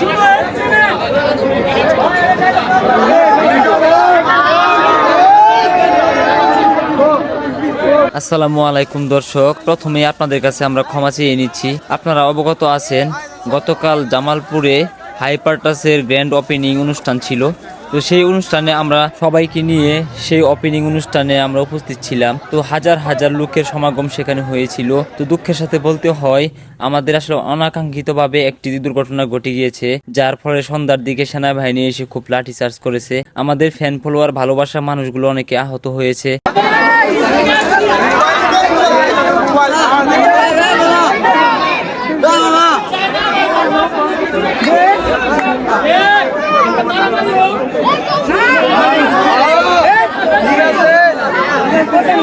সবাই আসসালামু আলাইকুম, দর্শক। প্রথমে আপনাদের কাছে আমরা ক্ষমা চেয়ে নিচ্ছি। আপনারা অবগত আছেন, গতকাল জামালপুরে হাইপারটাসের গ্র্যান্ড ওপেনিং অনুষ্ঠান ছিল। তো সেই অনুষ্ঠানে আমরা সবাইকে নিয়ে, সেই ওপেনিং অনুষ্ঠানে আমরা উপস্থিত ছিলাম। তো হাজার হাজার লোকের সমাগম সেখানে হয়েছিল। তো দুঃখের সাথে বলতে হয়, আমাদের আসলে অনাকাঙ্ক্ষিতভাবে একটি দুর্ঘটনা ঘটে গিয়েছে, যার ফলে সন্ধ্যার দিকে সেনাবাহিনী এসে খুব লাঠি চার্জ করেছে। আমাদের ফ্যান ফলোয়ার ভালোবাসার মানুষগুলো অনেকে আহত হয়েছে।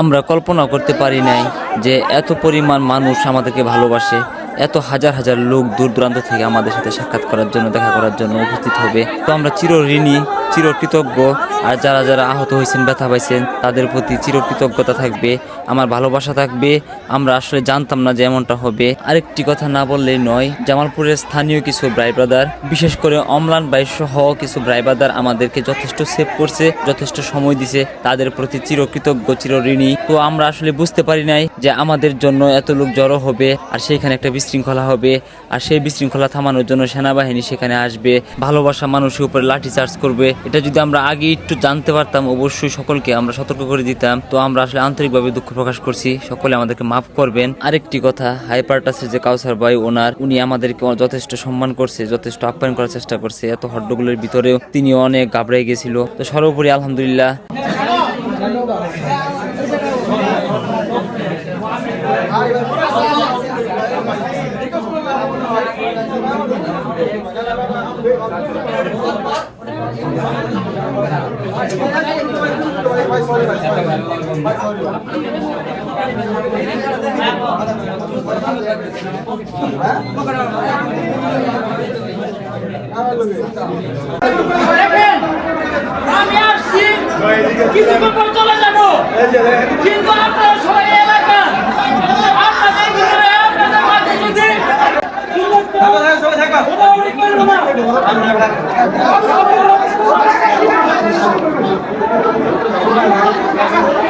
আমরা কল্পনা করতে পারি নাই যে এত পরিমাণ মানুষ আমাদেরকে ভালোবাসে, এত হাজার হাজার লোক দূর দূরান্ত থেকে আমাদের সাথে সাক্ষাৎ করার জন্য, দেখা করার জন্য উপস্থিত হবে। তো আমরা চির ঋণী, চির কৃতজ্ঞ। আর যারা যারা আহত হয়েছেন, ব্যথা পাইছেন, তাদের প্রতি চির কৃতজ্ঞতা থাকবে, আমার ভালোবাসা থাকবে। আমরা আসলে জানতাম না যে এমনটা হবে। আরেকটি কথা না বললেই নয়, জামালপুরের স্থানীয় কিছু ব্রাই ব্রাদার, বিশেষ করে অমলান বাই সহ কিছু ব্রাই ব্রাদার আমাদেরকে যথেষ্ট সেভ করছে, যথেষ্ট সময় দিছে, তাদের প্রতি চির কৃতজ্ঞ চির ঋণী তো আমরা আসলে বুঝতে পারি নাই যে আমাদের জন্য এত লোক জড়ো হবে, আর সেইখানে একটা বিশৃঙ্খলা হবে, আর সেই বিশৃঙ্খলা থামানোর জন্য সেনাবাহিনী সেখানে আসবে, ভালোবাসা মানুষের উপরে লাঠি চার্জ করবে। এটা যদি আমরা আগে একটু জানতে পারতাম, অবশ্যই সকলকে আমরা সতর্ক করে দিতাম। তো আমরা আসলে আন্তরিকভাবে দুঃখ প্রকাশ করছি। সকলে আমাদেরকে মাফ করবেন। আরেকটি কথা, হাইপারটাসের যে কাউসার ভাই ওনার, উনি আমাদেরকে যথেষ্ট সম্মান করছে, যথেষ্ট আপ্যায়ন করার চেষ্টা করছে। এত হড্ডগুলোর ভিতরেও তিনি অনেক ঘাবড়াই গেছিল। তো সর্বোপরি আলহামদুলিল্লাহ। আমি আসছি কিছুক্ষণ পর চলে যাব কিন্তু আপনারা সবাই এলাকা আপনাদের ভিতরে আপনাদের মাঝে যদি ঘোরাঘুরি করব না।